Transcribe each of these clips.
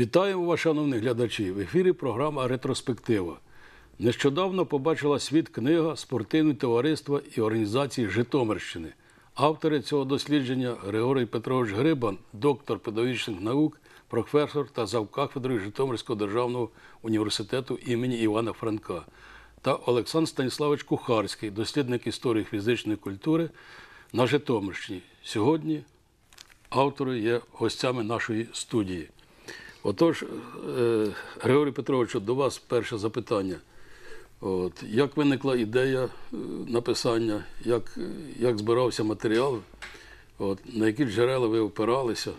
Вітаємо вас, шановні глядачі! В ефірі програма Ретроспектива. Нещодавно побачила світ книга Спортивне товариства і організації Житомирщини. Автори цього дослідження Григорій Петрович Грибан, доктор педагогічних наук, професор та завкафедрою Житомирського державного університету імені Івана Франка, та Олександр Станіславович Кухарський, дослідник історії фізичної культури на Житомирщині. Сьогодні автори є гостями нашої студії. Отож, е, Григорій Петровичу, до вас перше запитання. От, як виникла ідея е, написання, як, як збирався матеріал, от, на які джерела ви опиралися?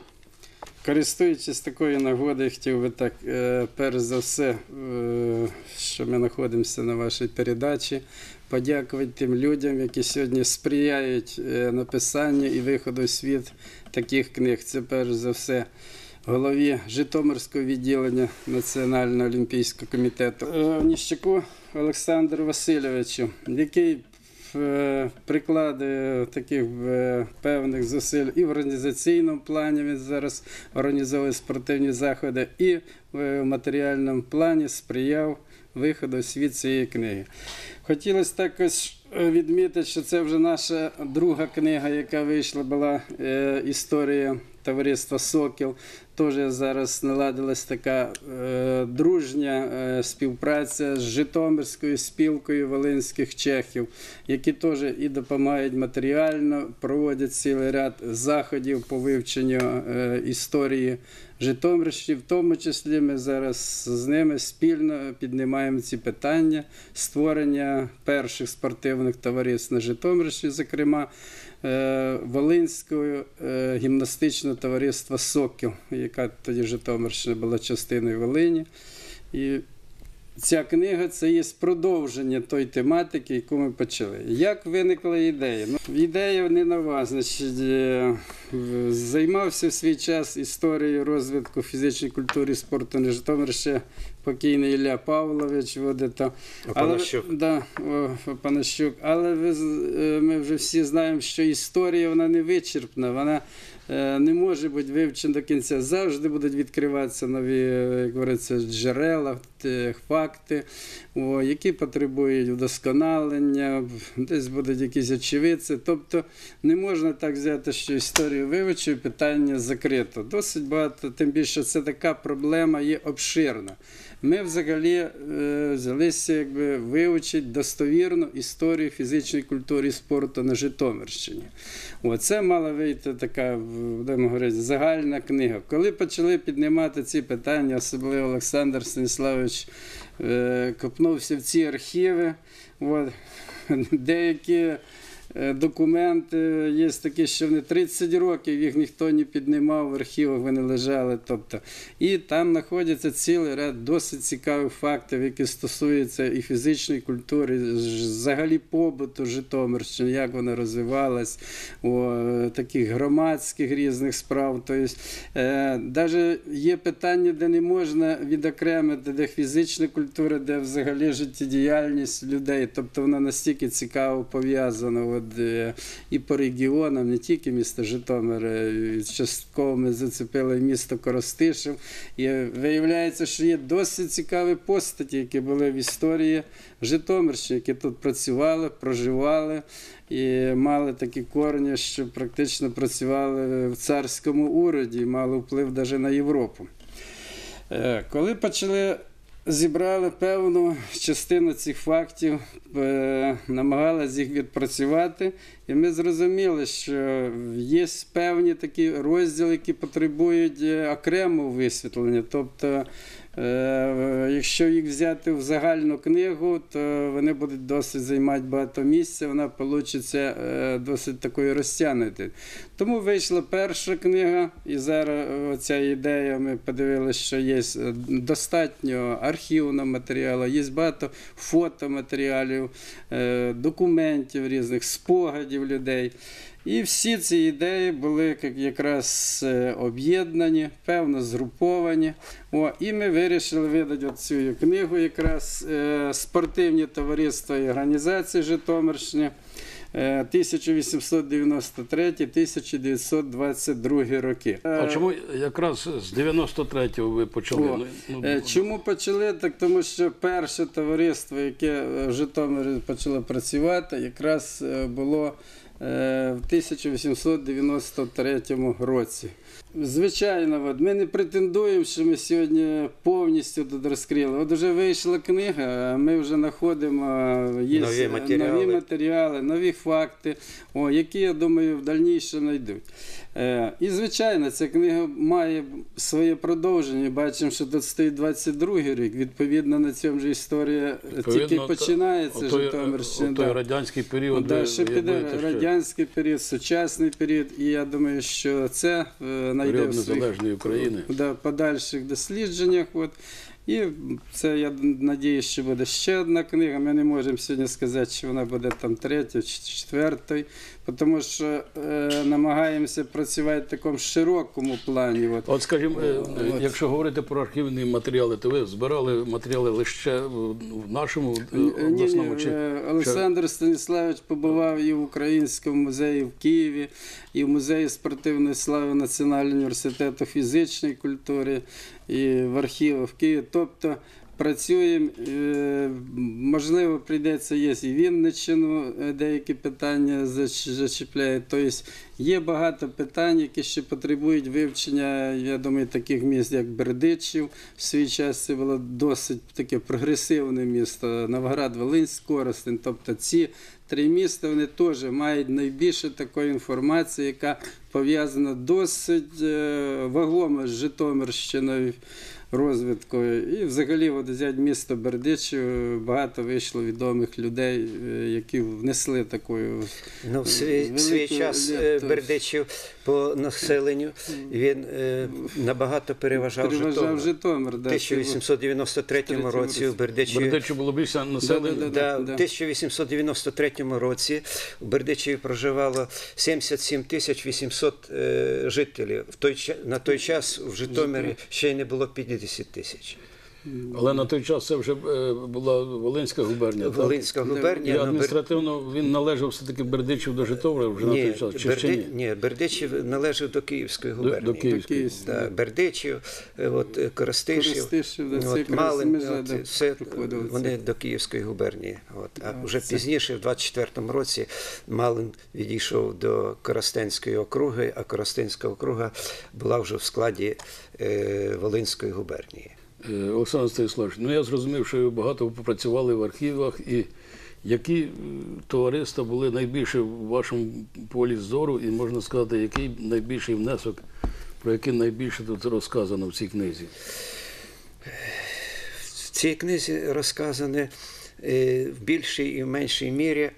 Користуючись такою нагодою, хотів би так, е, перш за все, що ми знаходимося на вашій передачі, подякувати тим людям, які сьогодні сприяють написанню і виходу в світ таких книг. Це перш за все голові Житомирського відділення Національного олімпійського комітету е, Ніщаку Олександру Васильовичу, який е, прикладає таких е, певних зусиль і в організаційному плані він зараз організовує спортивні заходи, і в матеріальному плані сприяв виходу світ цієї книги. Хотілося також відмітити, що це вже наша друга книга, яка вийшла, була історія товариства Сокіл. Теж зараз наладилась така е, дружня е, співпраця з Житомирською спілкою волинських чехів, які теж і допомагають матеріально, проводять цілий ряд заходів по вивченню е, історії Житомирщини. В тому числі ми зараз з ними спільно піднімаємо ці питання створення перших спортивних товариств на Житомирщині, зокрема. Е, Волинського е, гімнастичного товариства Сокіл, яка тоді Житомирщина була частиною Волині. І ця книга це є продовження тої тематики, яку ми почали. Як виникла ідея? Ну, ідея не нова. Значить, е, займався в свій час історією розвитку фізичної культури і спорту на Житомирщині покійний Ілля Павлович. от це. Опанащук. Але, да, о, Панащук. Але ви, е, ми вже всі знаємо, що історія вона не вичерпна, вона е, не може бути вивчена до кінця. Завжди будуть відкриватися нові, е, як говориться, джерела, факти, о, які потребують вдосконалення, десь будуть якісь очевидці. Тобто не можна так взяти, що історію вивчив, питання закрито. Досить багато, тим більше це така проблема є обширна. Ми взагалі е, взялися якби, вивчити достовірну історію фізичної культури і спорту на Житомирщині. Оце мала вийти така, будемо говорити, загальна книга. Коли почали піднімати ці питання, особливо Олександр Станіславович е, копнувся в ці архіви. От, деякі е, документи є такі, що вони 30 років їх ніхто не піднімав в архівах, вони лежали. Тобто, і там знаходяться цілий ряд досить цікавих фактів, які стосуються і фізичної культури, взагалі побуту Житомирщини, як вона розвивалась, о, е, таких громадських різних справ. Тобто, е, навіть є питання, де не можна відокремити, де фізична культура, де взагалі життєдіяльність людей. Тобто вона настільки цікаво пов'язана от, е, і по регіонам, не тільки місто Житомир, е, частково ми зацепили місто Коростишев. І виявляється, що є досить цікаві постаті, які були в історії Житомирщини, які тут працювали, проживали і мали такі корені, що практично працювали в царському уроді і мали вплив навіть на Європу. Е, Коли почали зібрали певну частину цих фактів, е, намагалися їх відпрацювати, і ми зрозуміли, що є певні такі розділи, які потребують е, окремого висвітлення. Тобто, якщо їх взяти в загальну книгу, то вони будуть досить займати багато місця, вона вийде досить такою розтягнутою. Тому вийшла перша книга, і зараз е, ця ідея, ми подивилися, що є е, достатньо архівного матеріалу, є багато фотоматеріалів, е, документів різних, спогадів людей. І всі ці ідеї були якраз е, об'єднані, певно згруповані. О, і ми вирішили видати цю книгу, якраз е, спортивні товариства і організації Житомирщини. е, 1893-1922 роки. А Е, чому якраз з 93-го ви почали? О, Ну, ну, Е, Чому почали? Так тому що перше товариство, яке е, в Житомирі почало працювати, якраз е, було е, в 1893 році. Звичайно, от, ми не претендуємо, що ми сьогодні повністю тут розкрили. От вже вийшла книга, ми вже знаходимо є Нові матеріали. нові матеріали, нові факти, о, які, я думаю, в дальніше знайдуть. Е, і, звичайно, ця книга має своє продовження. Бачимо, що тут стоїть 22 рік. Відповідно, на цьому ж історія Відповідно, тільки та- починається. Житомирщина. отой да. радянський період. Да, ви- ще ви піде що радянський період, сучасний період, і я думаю, що це е, знайде в незалежної України. да, подальших дослідженнях. От. І це я надіюсь, що буде ще одна книга. Ми не можемо сьогодні сказати, чи вона буде там третя чи четвертою, тому що е, намагаємося працювати в такому широкому плані. От. От, скажімо, е, От. якщо говорити про архівні матеріали, то ви збирали матеріали лише в в нашому е, Ні, ні, обласному чи е, Олександр Станіславович побував і в Українському музеї в Києві, і в музеї спортивної слави Національного університету фізичної культури, і в архівах в Києві. Тобто працюємо, е, можливо, прийдеться є і Вінниччину е, деякі питання зач- зачіпляє. Тобто є багато питань, які ще потребують вивчення, я думаю, таких міст, як Бердичів. В свій час це було досить таке прогресивне місто, Новгород, Волинськ, Коростень. Тобто ці три міста вони теж мають найбільше такої інформації, яка пов'язана досить е, вагомо з Житомирщиною розвиткою. І взагалі, от взяти місто Бердичів, багато вийшло відомих людей, е, які внесли такою. Ну, в свій, Велику свій час е, лепту. Бердичів по населенню він е, набагато переважав, Переважав Житомир. Житомир. В да, 1893 Третьому році в Бердичеві Бердичі було більше населення. Да, Да, да. в 1893 році в Бердичеві проживало 77 тисяч 800 е, жителів. В той, на той час в Житомирі ще й не було 50 тисяч. Але на той час це вже е, була Волинська губернія. Волинська. І губернія. ну, Бер- адміністративно він належав все-таки Бердичів до Житомира вже на той час. Чи ще Берди... ні? ні, Бердичів належав до Київської губернії. до Київської. Київської. Да, Бердичів, е, от, е, Коростишів, Коростишів, да, от, якраз Малин, от, да, все, вони до Київської губернії. От. А вже це- пізніше, в 24-му році, Малин відійшов до Коростенської округи, а Коростенська округа була вже в складі е, Волинської губернії. Е, Олександр Станіславович, ну я зрозумів, що ви багато попрацювали в архівах і які е, товариства були найбільше в вашому полі зору, і можна сказати, який найбільший внесок, про який найбільше тут розказано в цій книзі? В цій книзі розказане е, в більшій і в меншій мірі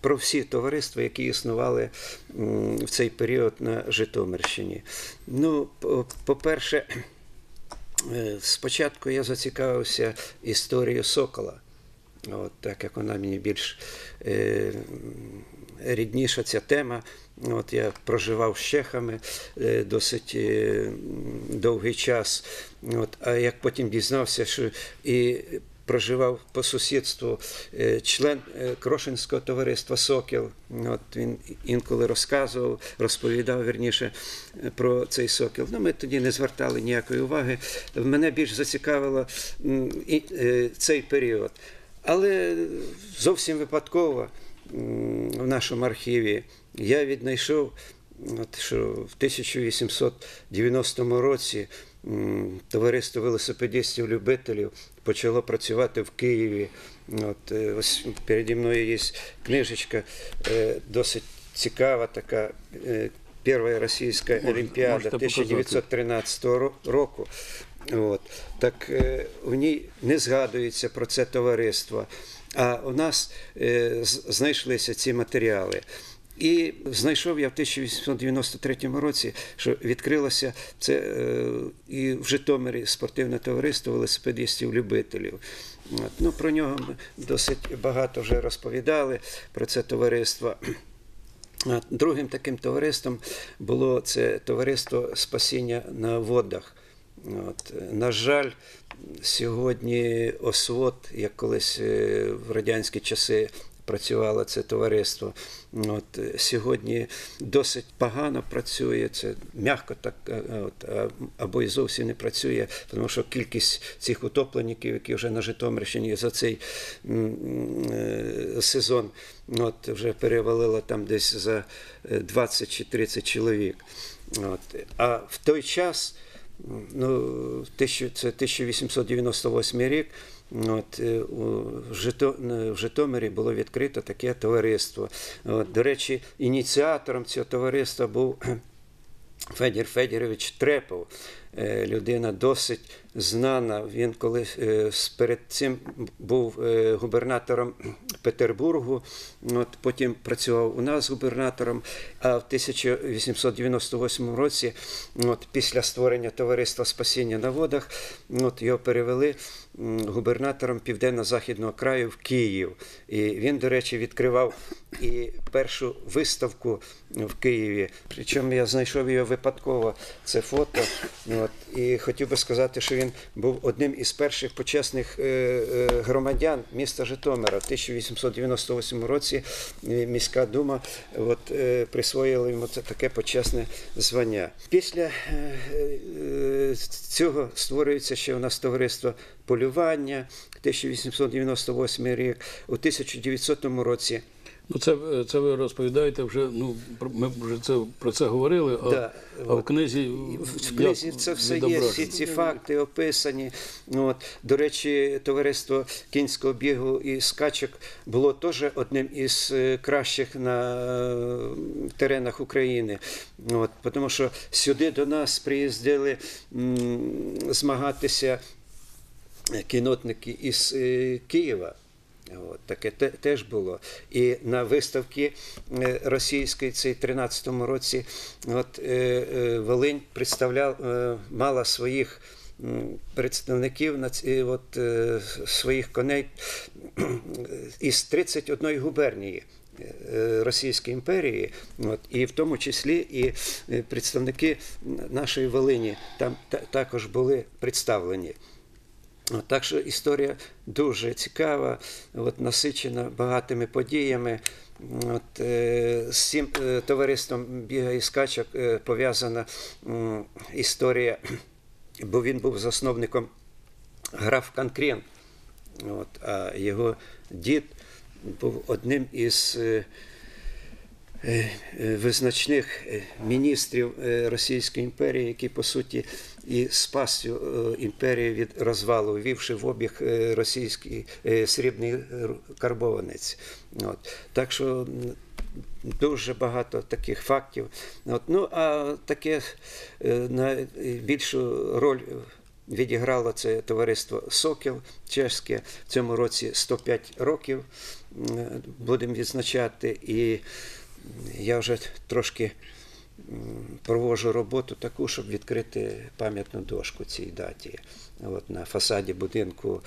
про всі товариства, які існували в цей період на Житомирщині. Ну, по- по-перше, е, спочатку я зацікавився історією Сокола. От, так як вона мені більш е, рідніша ця тема. От я проживав з чехами е, досить е, довгий час. От, а як потім дізнався, що і проживав по сусідству е, член е, Крошинського товариства Сокіл. От він інколи розказував, розповідав вірніше е, про цей сокіл. Ну, ми тоді не звертали ніякої уваги. Мене більш зацікавило цей період. Але зовсім випадково в нашому архіві я віднайшов, от, що в 1890 році товариство велосипедистів-любителів почало працювати в Києві. От, е, ось переді мною є книжечка е, досить цікава, така. е, Перша російська олімпіада 1913 року. От. Так в ній не згадується про це товариство. А у нас знайшлися ці матеріали. І знайшов я в 1893 році, що відкрилося це е, і в Житомирі спортивне товариство велосипедистів-любителів. Ну, про нього ми досить багато вже розповідали, про це товариство. Другим таким товариством було це товариство спасіння на водах. От. На жаль, сьогодні освод, як колись е, в радянські часи працювало це товариство. От, е, сьогодні досить погано працює, це м'яко так, е, от, або і зовсім не працює, тому що кількість цих утопленників, які вже на Житомирщині за цей е, сезон от, вже перевалило там десь за е, 20 чи 30 чоловік. От. А в той час ну, це 1898 рік. От, е, в Житомирі було відкрито таке товариство. От, до речі, ініціатором цього товариства був Федір Федорович Трепов, е, людина досить знана. Він коли е, перед цим був е, губернатором Петербургу, от, потім працював у нас губернатором. А в 1898 році, от, після створення товариства спасіння на водах, от, його перевели губернатором південно-західного краю в Київ. І він, до речі, відкривав і першу виставку в Києві. Причому я знайшов його випадково. Це фото. От, і хотів би сказати, що він був одним із перших почесних е, е, громадян міста Житомира. В 1898 році міська дума от, е, присвоїла йому це таке почесне звання. Після цього створюється ще у нас товариство полювання 1898 рік. У 1900 році Ну, це, це ви розповідаєте вже. Ну, ми вже це, про це говорили, а, Да, а в книзі, В книзі це все є, всі ці факти описані. От, до речі, товариство кінського бігу і скачок було теж одним із е, кращих на е, теренах України. От, тому що сюди до нас приїздили м, змагатися кінотники із е, Києва. От, таке те, теж було. І на виставці е, російській цій 13-му році от, е, е, Волинь представляв, е, мала своїх представників на ці, от, е, своїх коней із 31 губернії. е, Російської імперії, от, і в тому числі і е, представники нашої Волині там та- також були представлені. Так що історія дуже цікава, от, насичена багатими подіями. От, е, з цим е, товариством біга і скачок е, пов'язана м, історія, бо він був засновником граф Конкрен. От, а його дід був одним із е, е, е, визначних е, міністрів е, Російської імперії, який по суті і спас цю е, імперію від розвалу, ввівши в обіг е, російський е, срібний карбованець. От. Так що дуже багато таких фактів. От. Ну, а таке е, найбільшу роль відіграло це товариство Сокіл чеське. В цьому році 105 років будемо відзначати. І я вже трошки провожу роботу таку, щоб відкрити пам'ятну дошку цій даті. От на фасаді будинку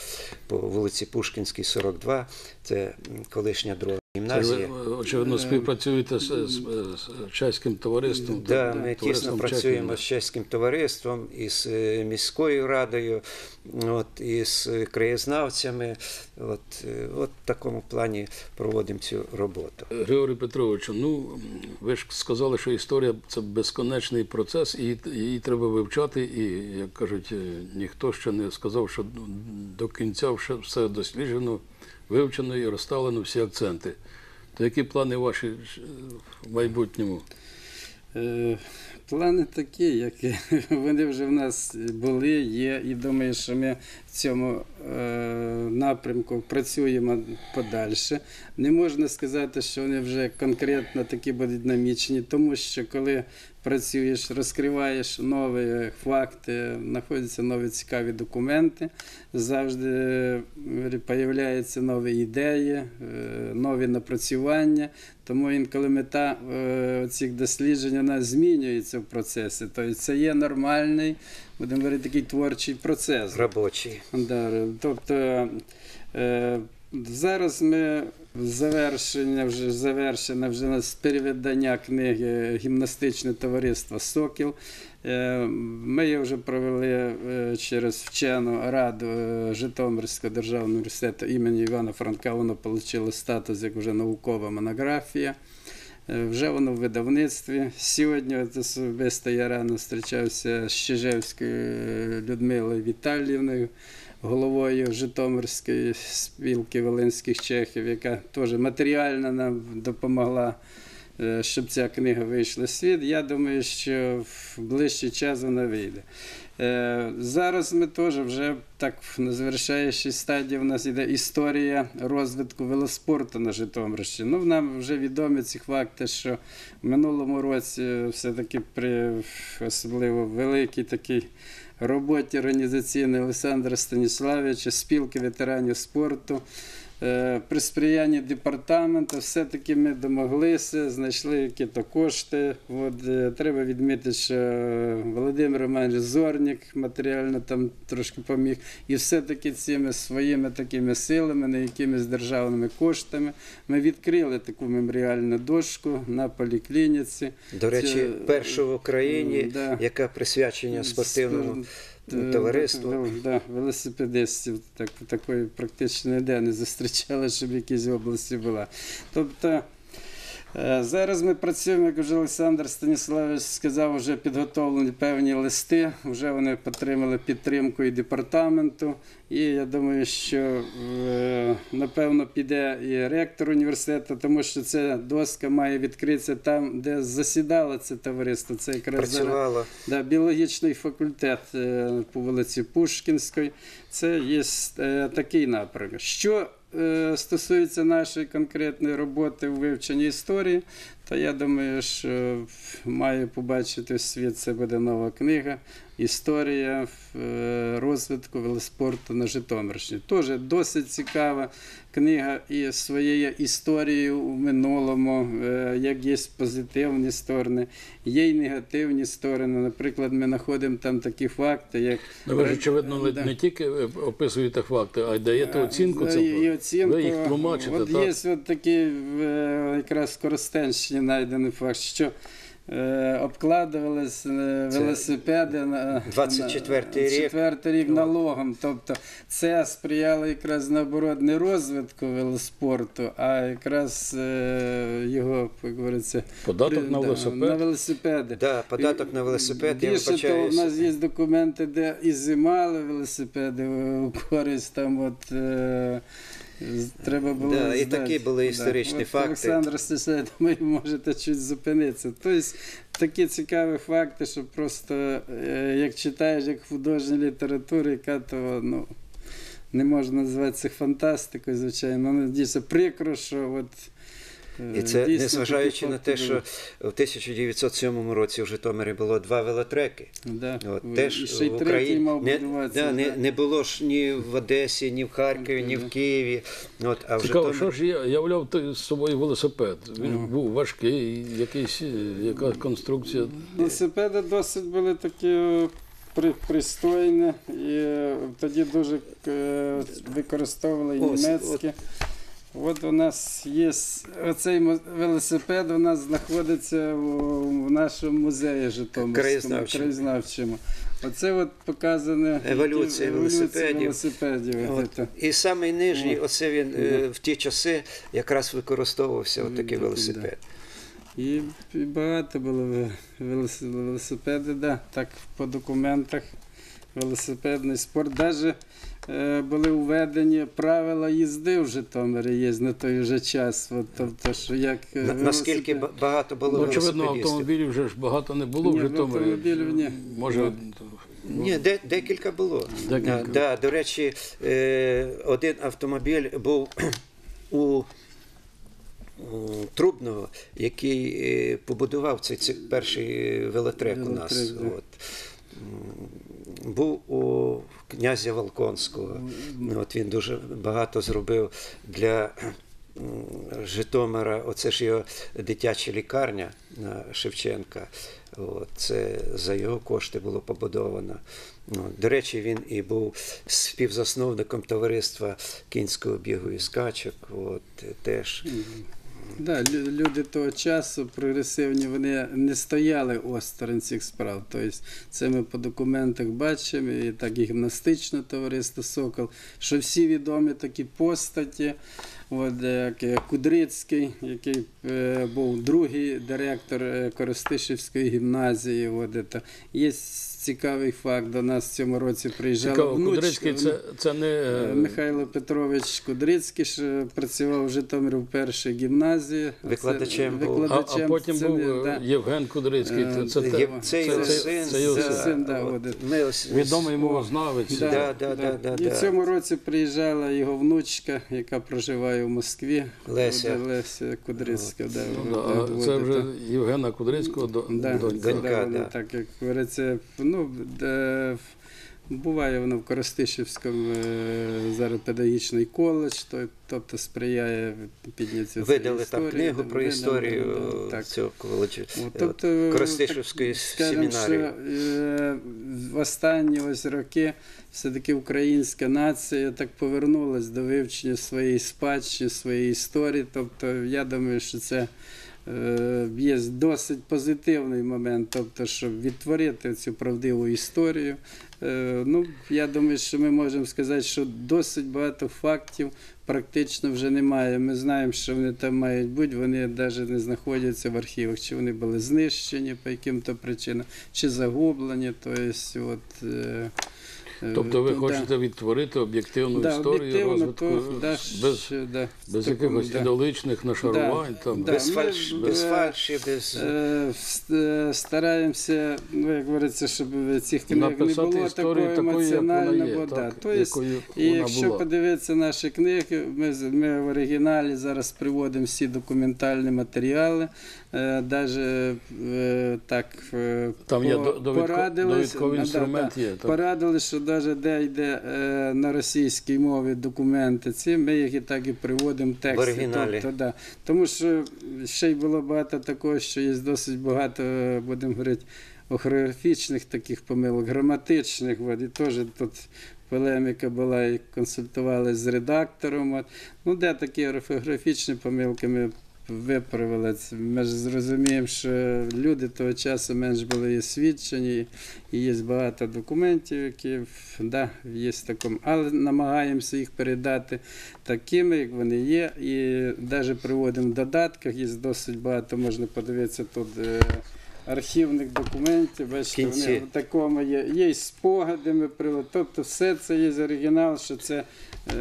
по вулиці Пушкінській, 42. Це колишня друга Це гімназія. ви, очевидно, співпрацюєте з, з, з чеським товариством. Да, так, ми товариством тісно працюємо Чехії, з чеським товариством, із е, міською радою, от, із е, краєзнавцями. От, е, от в такому плані проводимо цю роботу. Григорій Петровичу, ну ви ж сказали, що історія це безконечний процес, і її треба вивчати. І як кажуть, е, ніхто ще не сказав, що до кінця все досліджено, вивчено і розставлено всі акценти. То які плани ваші е, в майбутньому? Е, Плани такі, які вони вже в нас були, є, і думаю, що ми цьому е, напрямку працюємо подальше. Не можна сказати, що вони вже конкретно такі будуть намічені, тому що коли працюєш, розкриваєш нові факти, знаходяться нові цікаві документи, завжди з'являються нові ідеї, е, нові напрацювання. Тому інколи мета е, цих досліджень вона змінюється в процесі. Тобто це є нормальний, будемо говорити, такий творчий процес. Робочі. Да, тобто е, зараз ми Завершення вже завершено вже нас перевидання книги гімнастичне товариство Сокіл. Е, Ми її вже провели е, через вчену раду е, Житомирського державного університету імені Івана Франка. Воно отримало статус як вже наукова монографія. Е, Вже воно в видавництві. Сьогодні от особисто я рано зустрічався з Чижевською Людмилою Віталіївною, головою Житомирської спілки Волинських чехів, яка теж матеріально нам допомогла, е, щоб ця книга вийшла в світ. Я думаю, що в ближчий час вона вийде. Е, Зараз ми теж вже так на завершаючій стадії у нас йде історія розвитку велоспорту на Житомирщині. Ну, нам вже відомі ці факти, що в минулому році все-таки при особливо великій такій роботі організаційної Олександра Станіславовича, спілки ветеранів спорту. Е, При сприянні департаменту все-таки ми домоглися, знайшли якісь кошти. От, е, треба відмітити, що Володимир Романович Зорник матеріально там трошки поміг. І все-таки цими своїми такими силами, не якимись державними коштами, ми відкрили таку меморіальну дошку на поліклініці. До речі, першу в Україні, да. яка присвячення спортивному Е, товариству. вел- Да, велосипедистів так, такої практично ніде не зустрічали, щоб в якійсь області була. Тобто зараз ми працюємо, як вже Олександр Станіславович сказав, вже підготовлені певні листи, вже вони отримали підтримку і департаменту. І я думаю, що е, напевно піде і ректор університету, тому що ця доска має відкритися там, де засідало це товариство. Це якраз зараз Да, біологічний факультет е, по вулиці Пушкінської. Це є е, такий напрямок. Що е, стосується нашої конкретної роботи у вивченні історії, то я думаю, що має побачити світ. Це буде нова книга. Історія е, розвитку велоспорту на Житомирщині. Теж досить цікава книга і своєю історією у минулому, е, як є позитивні сторони, є й негативні сторони. Наприклад, ми знаходимо там такі факти, як Ну, ви ж, очевидно, Да. не тільки е, описуєте факти, а й даєте оцінку цим. і оцінку. Ви їх тлумачите, От так? є от такий е, якраз в Коростенщині знайдений факт, що обкладувались е, велосипеди на 24-й на, рік. четвертий рік налогом. Тобто це сприяло якраз наоборот не розвитку велоспорту, а якраз е, його, як говориться, Податок на велосипед. на велосипеди. Да, податок на велосипед, я того, у нас є документи, де і зимали велосипеди у користь там от. Треба було Да, і такі були історичні да. факти. Олександр Стеслав, ви можете чуть зупинитися. Тобто такі цікаві факти, що просто е, як читаєш як художню літературу, яка то ну, не можна назвати це фантастикою, звичайно. але дійсно прикро, що от. І це дійсно незважаючи на те, що в 1907 році в Житомирі було два велотреки. Да. От, теж ще й в Україні мав не, будуватися. да, не, не було ж ні в Одесі, ні в Харкові, ні в Києві. От, а в Цікаво, Житомирі... що ж я являв той з собою велосипед. Він Ну. був важкий, якийсь, е, яка конструкція. Велосипеди досить були такі е, при, пристойні, і е, тоді дуже е, використовували німецькі. От у нас є оцей велосипед, у нас знаходиться в нашому музеї Житомирському, Краєзнавчому. краєзнавчому. Оце от показане Еволюція велосипедів. велосипедів. От, і самий нижній, оце він е, в ті часи якраз використовувався от такий Да, велосипед. І, і багато було ве- велос- велосипеди, да, так по документах велосипедний спорт. Навіть були введені правила їзди в Житомирі є на той вже час. От, тобто, що як е, Наскільки велосипед- багато було Ну, очевидно, автомобілів вже ж багато не було Ні, в Житомирі. автомобілів ні. Може, Ні, де, декілька було. Декілька. А, да, до речі, е, один автомобіль був у Трубного, який е, побудував цей, цей перший велотрек у нас. Да. От. Був у князя Волконського. Ну, От він дуже багато зробив для Житомира. Оце ж його дитяча лікарня Шевченка. От, це за його кошти було побудовано. Ну, До речі, він і був співзасновником товариства кінського бігу і скачок. От, теж. Да, люди того часу прогресивні, вони не стояли осторонь цих справ. Тобто це ми по документах бачимо, і так і гімнастичне товариство Сокол, що всі відомі такі постаті, от, як е, Кудрицький, який е, був другий директор е, Коростишівської гімназії. От, це. Є цікавий факт, до нас в цьому році приїжджала Цікаво, внучка. Кудрицький це, це не Е, е, Михайло Петрович Кудрицький ж працював в Житомирі в першій гімназії. Викладачем Це- був. а, викладачем а потім це був не- е, да. Євген Кудрицький. Це, це, Е, Є- Це його це- син, це його це син. да, от, от. ми ось- відомий мовознавець. Да, Да, да, да, да, І да. в цьому році приїжджала його внучка, яка проживає в Москві. Леся. Леся Кудрицька. Да, Ну, да, це вже. Євгена Кудрицького до, Да, донька. Донька, да, да. так, як говориться, ну, де, буває воно в Коростишівському е, зараз педагогічний коледж, то, тобто сприяє підняттю цієї Видали там книгу там про видали, історію так. цього коледжу. От, тобто, Коростишівської семінарії. Е, в останні ось роки все-таки українська нація так повернулась до вивчення своєї спадщини, своєї історії. Тобто, я думаю, що це е, є досить позитивний момент, тобто, щоб відтворити цю правдиву історію. Е, ну, я думаю, що ми можемо сказати, що досить багато фактів практично вже немає. Ми знаємо, що вони там мають бути, вони навіть не знаходяться в архівах, чи вони були знищені по яким-то причинам, чи загублені. Тобто, от, е, е, Тобто ви хочете відтворити об'єктивну Да, історію розвитку да, без, да, без такому, якихось да. ідеологічних нашарувань. Да, Там. да. без, е, фальші, без... Е, е, Стараємося, ну як говориться, щоб цих книг не було історію такого такою, як вона емоціонального. да. так, Тобто, і якщо була. подивитися наші книги, ми, ми в оригіналі зараз приводимо всі документальні матеріали. Е, даже е, так е, Там є довідковий інструмент є. Порадили, що навіть де йде е, на російській мові документи, ці ми їх і так і приводимо тексти. В оригіналі. Тобто, да. Тому що ще й було багато такого, що є досить багато, будемо говорити, орфографічних таких помилок, граматичних. От, і теж тут полеміка була, і консультувалися з редактором. От. Ну, де такі орфографічні помилки ми виправили. Ми ж зрозуміємо, що люди того часу менш були і свідчені, і є багато документів, які да, є такому, але намагаємося їх передати такими, як вони є. І навіть приводимо в додатках, є досить багато, можна подивитися тут. Е, Архівних документів, бачите, вони в такому є. Є й спогади ми привели. Тобто все це є з оригінал, що це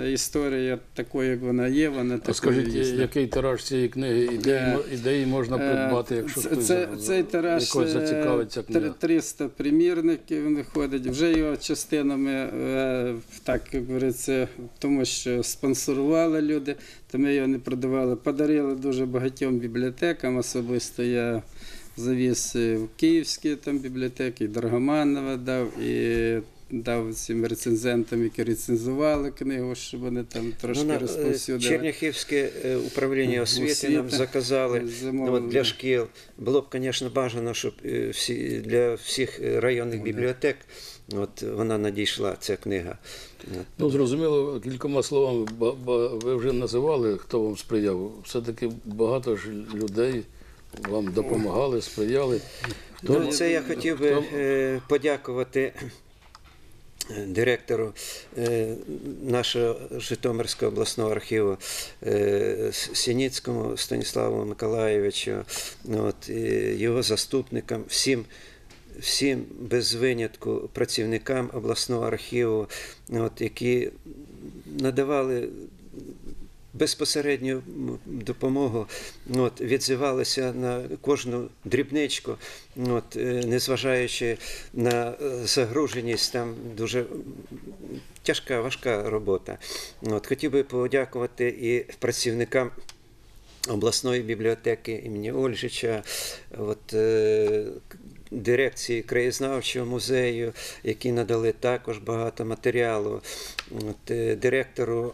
е, історія такою, як вона є, вона такою скажіть, є. який тираж цієї книги, ідеї, Е, мо- ідеї можна придбати, якщо Це- хтось це, цей тираж якось е, зацікавиться книга? 300 примірників виходить. Вже його частинами, е, так як говориться, тому що спонсорували люди, то ми його не продавали. Подарили дуже багатьом бібліотекам. Особисто я завіз е, в київські там бібліотеки, і Драгоманова дав, і дав цим рецензентам, які рецензували книгу, щоб вони там трошки Ну, е, розповсюдили. Черняхівське е, управління освіти Освіта. нам заказали ну, от для шкіл. Було б, звісно, бажано, щоб всі, для всіх районних бібліотек от, вона надійшла, ця книга. Ну, зрозуміло, кількома словами, ви вже називали, хто вам сприяв. Все-таки багато ж людей вам допомагали, сприяли. Хто, Ну, це я хотів би хто- е, подякувати е, директору е, нашого Житомирського обласного архіву Сініцькому Станіславу Миколаєвичу, от, його заступникам, всім. Всім без винятку працівникам обласного архіву, от, які надавали безпосередню допомогу, от, відзивалися на кожну дрібничку, от, е, незважаючи на е, загруженість, там дуже тяжка, важка робота. От, хотів би подякувати і працівникам. Обласної бібліотеки імені Ольжича, от, е, дирекції краєзнавчого музею, які надали також багато матеріалу, От, директору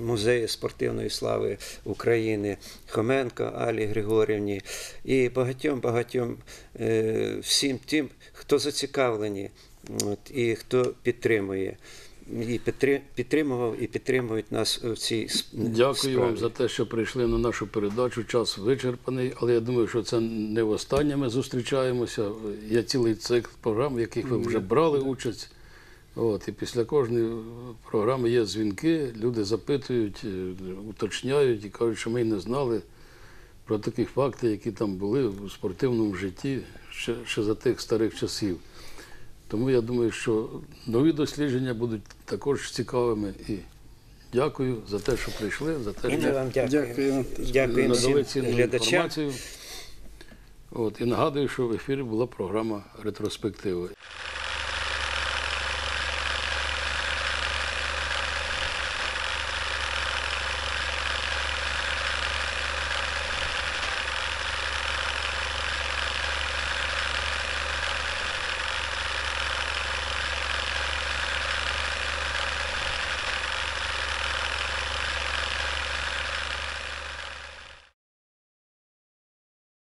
музею спортивної слави України Хоменко Алі Григорівні і багатьом багатьом е, всім тим, хто зацікавлені от, і хто підтримує. І підтримував і підтримують нас в цій Дякую справі. вам за те, що прийшли на нашу передачу. Час вичерпаний, але я думаю, що це не востаннє ми зустрічаємося. Є цілий цикл програм, в яких ви вже брали участь. От, і після кожної програми є дзвінки, люди запитують, е, уточняють і кажуть, що ми й не знали про такі факти, які там були в спортивному житті ще, ще за тих старих часів. Тому я думаю, що нові дослідження будуть також цікавими. І дякую за те, що прийшли, за те, що вам. Дякую. Надали цінну інформацію. От, і нагадую, що в ефірі була програма ретроспективи.